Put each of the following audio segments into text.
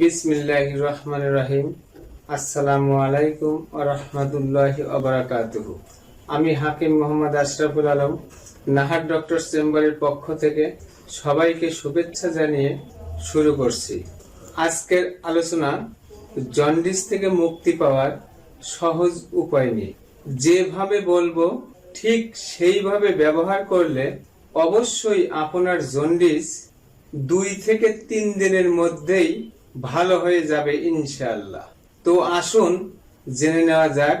বিসমিল্লাহ রহমান রাহিম আসসালামু আলাইকুম রহমতুল্লাহ অবরাকাতুহু আমি হাকিম মোহাম্মদ আশরাফুল আলম, নাহার ডক্টর চেম্বারের পক্ষ থেকে সবাইকে শুভেচ্ছা জানিয়ে শুরু করছি। আজকের আলোচনা জন্ডিস থেকে মুক্তি পাওয়ার সহজ উপায় নিয়ে। যেভাবে বলব, ঠিক সেইভাবে ব্যবহার করলে অবশ্যই আপনার জন্ডিস দুই থেকে তিন দিনের মধ্যেই ভালো হয়ে যাবে ইনশাল্লাহ তো আসুন জেনে নেওয়া যাক,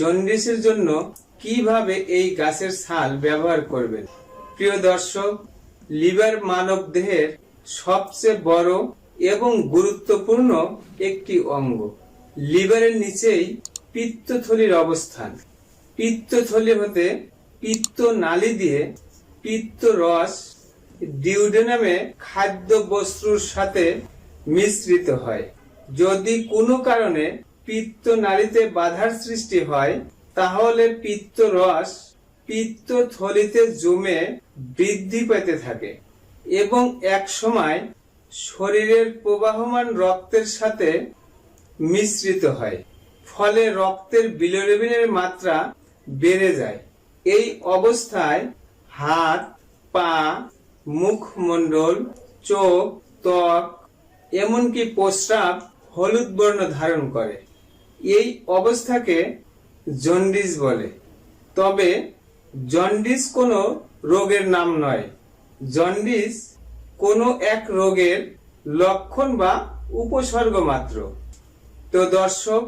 জন্ডিসের জন্য কীভাবে এই গাছের ছাল ব্যবহার করবেন। প্রিয় দর্শক, লিভার মানব দেহের সবচেয়ে বড় এবং গুরুত্বপূর্ণ একটি অঙ্গ। লিভারের নিচেই পিত্তথলির অবস্থান। পিত্তথলি হতে পিত্ত নালী দিয়ে পিত্ত রস, ডিউডেনামে খাদ্য বস্তুর সাথে মিশ্রিত হয়। যদি কোনো কারণে পিত্ত নালীতে বাধার সৃষ্টি হয়, তাহলে পিত্ত রস পিত্ত থলিতে জমে বৃদ্ধি পেতে থাকে এবং এক সময় শরীরের প্রবাহমান রক্তের সাথে মিশ্রিত হয়, ফলে রক্তের বিলিরুবিনের মাত্রা বেড়ে যায়। এই অবস্থায় হাত, পা, মুখমণ্ডল, চোখ, ত্বক এমনকি প্রস্রাব হলুদ বর্ণ ধারণ করে। এই অবস্থাকে জন্ডিস বলে। তবে জন্ডিস কোনো রোগের নাম নয়। জন্ডিস কোনো এক রোগের লক্ষণ বা উপসর্গ মাত্র। তো দর্শক,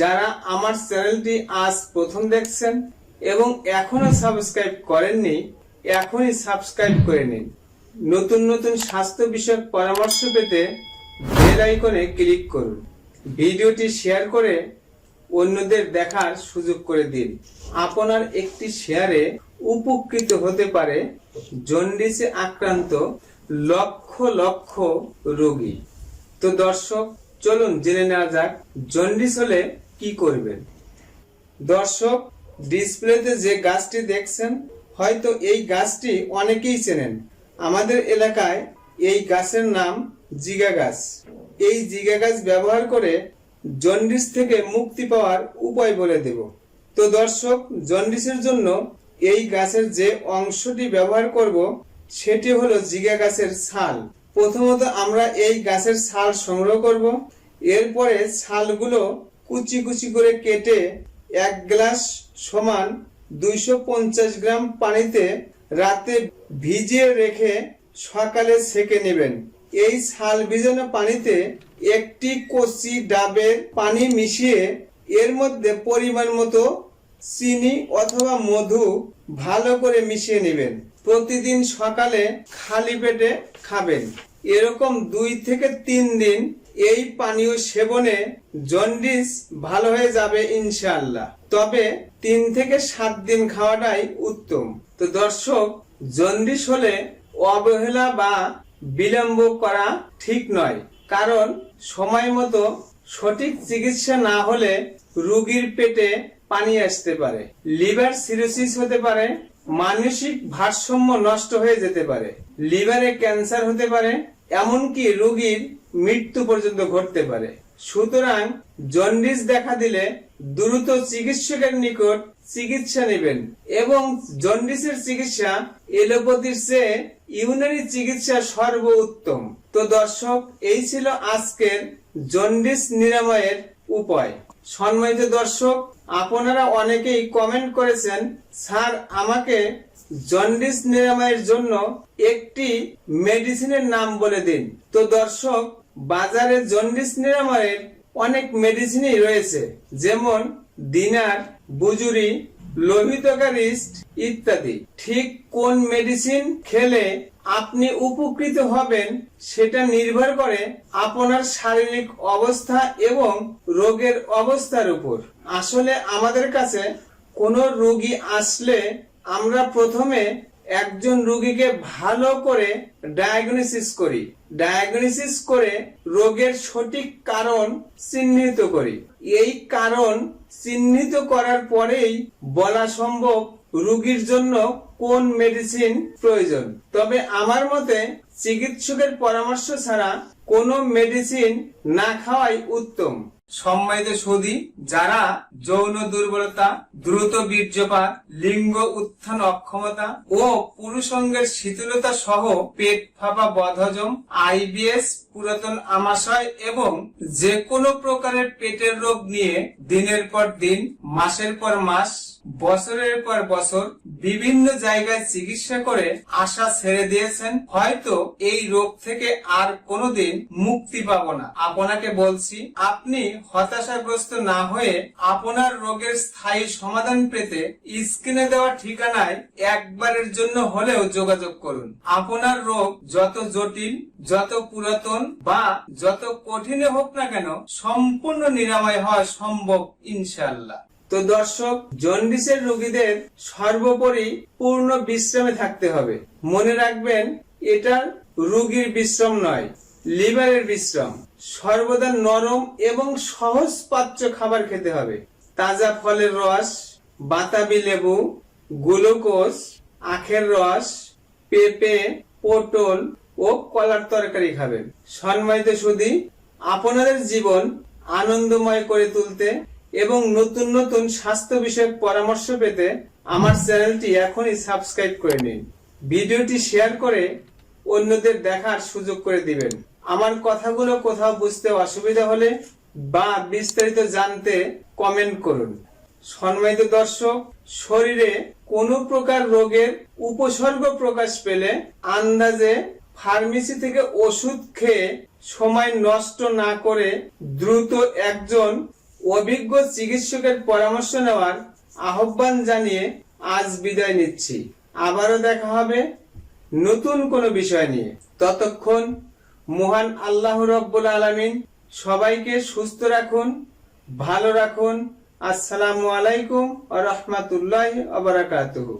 যারা আমার চ্যানেলটি আজ প্রথম দেখছেন এবং এখনও সাবস্ক্রাইব করেননি, এখনই সাবস্ক্রাইব করে নিন। নতুন নতুন স্বাস্থ্য বিষয়ক পরামর্শ পেতে আইকনে ক্লিক করুন। ভিডিওটি শেয়ার করে অন্যদের দেখার সুযোগ করে দিন। আপনার একটি শেয়ারে উপকৃত হতে পারে জন্ডিসে আক্রান্ত লক্ষ লক্ষ রোগী। তো দর্শক, চলুন জেনে নেওয়া যাক জন্ডিস হলে কি করবেন। দর্শক ডিসপ্লেতে যে গাছটি দেখছেন, হয়তো এই গাছটি অনেকেই চেনেন। আমাদের এলাকায় এই গাছের নাম জিগা গাছ এই জিগা গাছ ব্যবহার করে জন্ডিস থেকে মুক্তি পাওয়ার উপায় বলে দেব। তো দর্শক, জন্ডিসের জন্য এই গাছের যে অংশটি ব্যবহার করব, সেটি হলো জিগা গাছের ছাল। প্রথমত আমরা এই গাছের ছাল সংগ্রহ করব। এরপরে ছালগুলো কুচি কুচি করে কেটে এক গ্লাস সমান দুইশো পঞ্চাশ গ্রাম পানিতে রাতে ভিজিয়ে রেখে সকালে সেকে নেবেন। এই ছাল ভিজানো পানিতে একটি কচি ডাবের পানি মিশিয়ে এর মধ্যে পরিমাণ মতো চিনি অথবা মধু ভালো করে মিশিয়ে নেবেন। প্রতিদিন সকালে খালি পেটে খাবেন। এরকম দুই থেকে তিন দিন এই পানীয় সেবনে জন্ডিস ভালো হয়ে যাবে ইনশাআল্লাহ। তবে তিন থেকে সাত দিন খাওয়াটাই উত্তম। তো দর্শক, জন্ডিস হলে অবহেলা বা বিলম্ব করা ঠিক নয়। কারণ সময় মতো সঠিক চিকিৎসা না হলে রোগীর পেটে পানি আসতে পারে। লিভার সিরোসিস হতে পারে, মানসিক ভারসাম্য নষ্ট হয়ে যেতে পারে, লিভারে ক্যান্সার হতে পারে, এমনকি রোগীর মৃত্যু পর্যন্ত ঘটতে পারে। সুতরাং জন্ডিস দেখা দিলে দ্রুত চিকিৎসকের নিকট চিকিৎসা নেবেন এবং জন্ডিসের চিকিৎসা এলোপ্যাথির চেয়ে ইউনানি চিকিৎসা সর্ব উত্তম তো দর্শক, এই ছিল আজকের জন্ডিস নিরাময়ের উপায়। সম্মানিত দর্শক, আপনারা অনেকেই কমেন্ট করেছেন, স্যার, আমাকে জন্ডিস নিরাময়ের জন্য একটি মেডিসিনের নাম বলে দিন। তো দর্শক, বাজারে জন্ডিস নিরাময়ের অনেক মেডিসিনই রয়েছে, যেমন দিনার বুজুরি লোহিতকারিস্ট ইত্যাদি। ঠিক কোন মেডিসিন খেলে আপনি উপকৃত হবেন সেটা নির্ভর করে আপনার শারীরিক অবস্থা এবং রোগের অবস্থার উপর। আসলে আমাদের কাছে কোনো রোগী আসলে আমরা প্রথমে একজন রোগীকে ভালো করে ডায়াগনোসিস করি। ডায়াগনোসিস করে রোগের সঠিক কারণ চিহ্নিত করি। এই কারণ চিহ্নিত করার পরেই বলা সম্ভব রোগীর জন্য কোন মেডিসিন প্রয়োজন। তবে আমার মতে চিকিৎসকের পরামর্শ ছাড়া কোনো মেডিসিন না খাওয়াই উত্তম। সম্মানিত সুদী যারা যৌন দুর্বলতা, দ্রুত বীর্যপাত, লিঙ্গ উত্থান অক্ষমতা ও পুরুষঙ্গের শীতলতা সহ পেট ফাঁপা বদহজম, আইবিএস, পুরাতন আমাশয় এবং যে কোনো প্রকারের পেটের রোগ নিয়ে দিনের পর দিন, মাসের পর মাস, বছরের পর বছর বিভিন্ন জায়গায় চিকিৎসা করে আশা ছেড়ে দিয়েছেন। হয়তো এই রোগ থেকে আর কোনোদিন মুক্তি পাবো না। আপনাকে বলছি, আপনি হতাশাগ্রস্ত না হয়ে আপনার রোগের স্থায়ী সমাধান পেতে স্ক্রিনে দেওয়া ঠিকানায় একবারের জন্য হলেও যোগাযোগ করুন। আপনার রোগ যত জটিল, যত পুরাতন বা যত কঠিনে হোক না কেন সম্পূর্ণ নিরাময় হওয়া সম্ভব ইনশাল্লাহ তো দর্শক, জন্ডিসের রোগীদের সর্বোপরি পূর্ণ বিশ্রামে থাকতে হবে। মনে রাখবেন, এটা রোগীর বিশ্রাম নয়। লিভারের বিশ্রাম। সর্বদা নরম এবং সহজ পাচ্য খাবার খেতে হবে। তাজা ফলের রস, বাতাবি লেবু, গ্লুকোজ, আখের রস, পেঁপে, পটল ও কলার তরকারি খাবেন। সম্মানিত সুদী, আপনাদের জীবন আনন্দময় করে তুলতে এবং নতুন নতুন স্বাস্থ্য বিষয়ক পরামর্শ পেতে আমার চ্যানেলটি এখনই সাবস্ক্রাইব করে নিন। ভিডিওটি শেয়ার করে অন্যদের দেখার সুযোগ করে দিবেন। আমার কথাগুলো কোথাও বুঝতে অসুবিধা হলে বা বিস্তারিত জানতে কমেন্ট করুন। সম্মানিত দর্শক, শরীরে কোনো প্রকার রোগের উপসর্গ প্রকাশ পেলে আন্দাজে ফার্মেসি থেকে ওষুধ খেয়ে সময় নষ্ট না করে দ্রুত একজন অভিজ্ঞ চিকিৎসকের পরামর্শ নেওয়ার আহ্বান জানিয়ে আজ বিদায় নিচ্ছি। আবারও দেখা হবে নতুন কোনো বিষয় নিয়ে। ততক্ষণ মহান আল্লাহ রব্বুল আলমিন সবাইকে সুস্থ রাখুন, ভালো রাখুন। আসসালামু আলাইকুম আ রহমতুল্লাহ আবরাকাতুহু